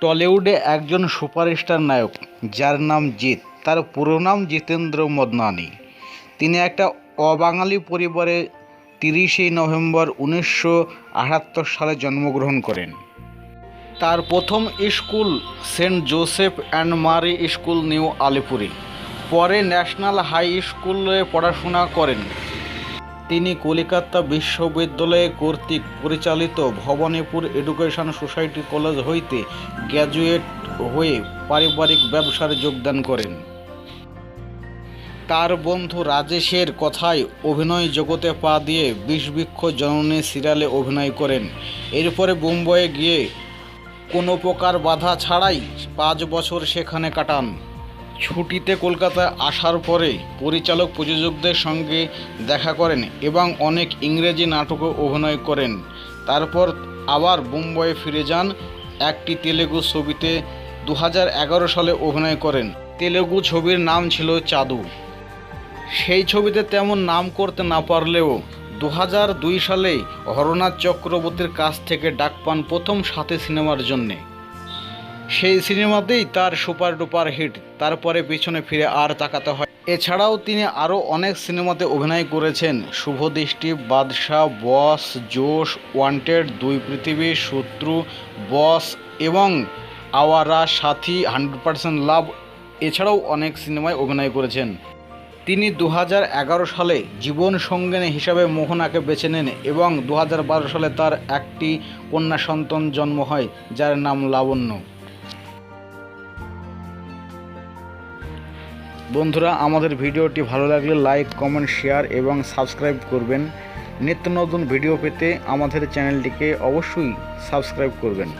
টলিউডে একজন সুপারস্টার নায়ক, যার নাম জিৎ, তার পুরো নাম জিতেন্দ্র মদনানি। তিনি একটা অবাঙালি পরিবারে তিরিশে নভেম্বর উনিশশো আটাত্তর সালে জন্মগ্রহণ করেন। তার প্রথম school Saint Joseph and Mary school New আলিপুরি। পরে ন্যাশনাল হাই স্কুলে পড়াশোনা করেন। তিনি কলিকাতা বিশ্ববিদ্যালয় কর্তৃক পরিচালিত ভবানীপুর এডুকেশন সোসাইটি কলেজ হইতে গ্র্যাজুয়েট হয়ে পারিবারিক ব্যবসায় যোগদান করেন। তার বন্ধু রাজেশের কথায় অভিনয় জগতে পা দিয়ে বিষবৃক্ষ জননী সিরিয়ালে অভিনয় করেন। এরপরে মুম্বইয়ে গিয়ে কোনো প্রকার বাধা ছাড়াই পাঁচ বছর সেখানে কাটান। ছুটিতে কলকাতায় আসার পরে পরিচালক প্রযোজকদের সঙ্গে দেখা করেন এবং অনেক ইংরেজি নাটকে অভিনয় করেন। তারপর আবার মুম্বইয়ে ফিরে যান। একটি তেলেগু ছবিতে দু হাজার এগারো সালে অভিনয় করেন। তেলেগু ছবির নাম ছিল চাদু। সেই ছবিতে তেমন নাম করতে না পারলেও দু দুই সালে হরনাথ চক্রবর্তীর কাছ থেকে ডাক পান প্রথম সাথে সিনেমার জন্যে। সেই সিনেমাতেই তার সুপার ডুপার হিট, তারপরে পিছনে ফিরে আর তাকাতে হয়। এছাড়াও তিনি আরও অনেক সিনেমাতে অভিনয় করেছেন। শুভদৃষ্টি বাদশাহ, বস, জোশ, ওয়ান্টেড, দুই পৃথিবী, শত্রু, বস এবং আওয়ারা, সাথী, হান্ড্রেড পার্সেন্ট লাভ এছাড়াও অনেক সিনেমায় অভিনয় করেছেন। তিনি দু হাজার এগারো সালে জীবন সঙ্গিনী হিসাবে মোহনাকে বেছে নেন এবং দু হাজার বারো সালে তার একটি কন্যা সন্তান জন্ম হয়, যার নাম লাবণ্য। বন্ধুরা, আমাদের ভিডিওটি ভালো লাগলে লাইক, কমেন্ট, শেয়ার এবং সাবস্ক্রাইব করবেন। নিত্য নতুন ভিডিও পেতে আমাদের চ্যানেলটিকে অবশ্যই সাবস্ক্রাইব করবেন।